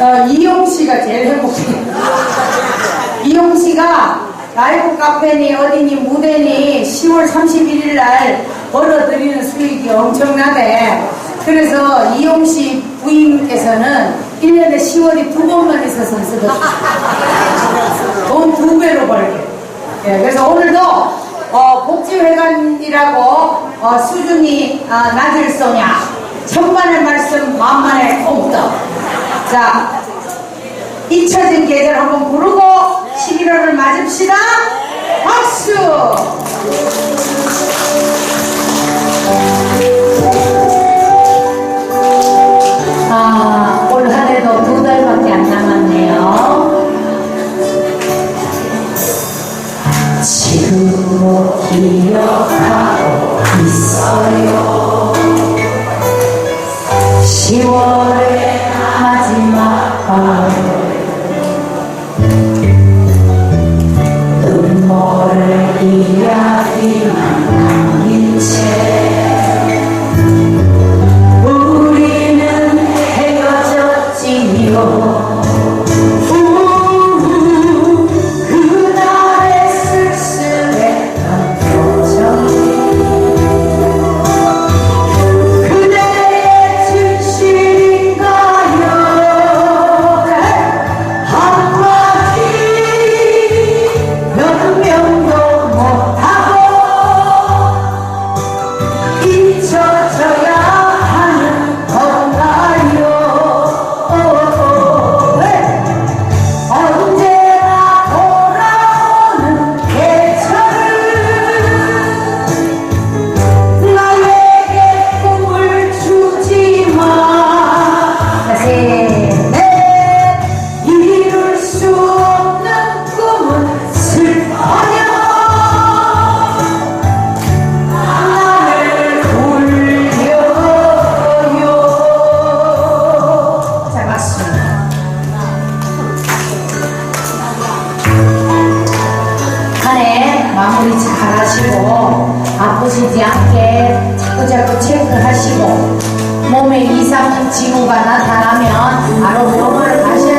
어, 이용 씨가 제일 행복해. 이용 씨가 라이브 카페니 어디니 무대니 10월 31일 날 벌어들이는 수익이 엄청나대. 그래서 이용 씨 부인께서는 1년에 10월이 두 번만 있어서 쓰거든. 돈두 배로 벌게. 예, 그래서 오늘도 어, 복지회관이라고 어, 수준이 아, 낮을 소냐 천만의 말씀 만만의 꽁떡 자 잊혀진 계절 한번 부르고 11월을 맞읍시다. 박수! 아, 올 한 해도 두 달밖에 안 남았네요. 지금도 기억하고 있어요. 10월의 하시고 아프시지 않게 자꾸자꾸 체크하시고 몸에 이상 징후가 나타나면 바로 병원을 가셔야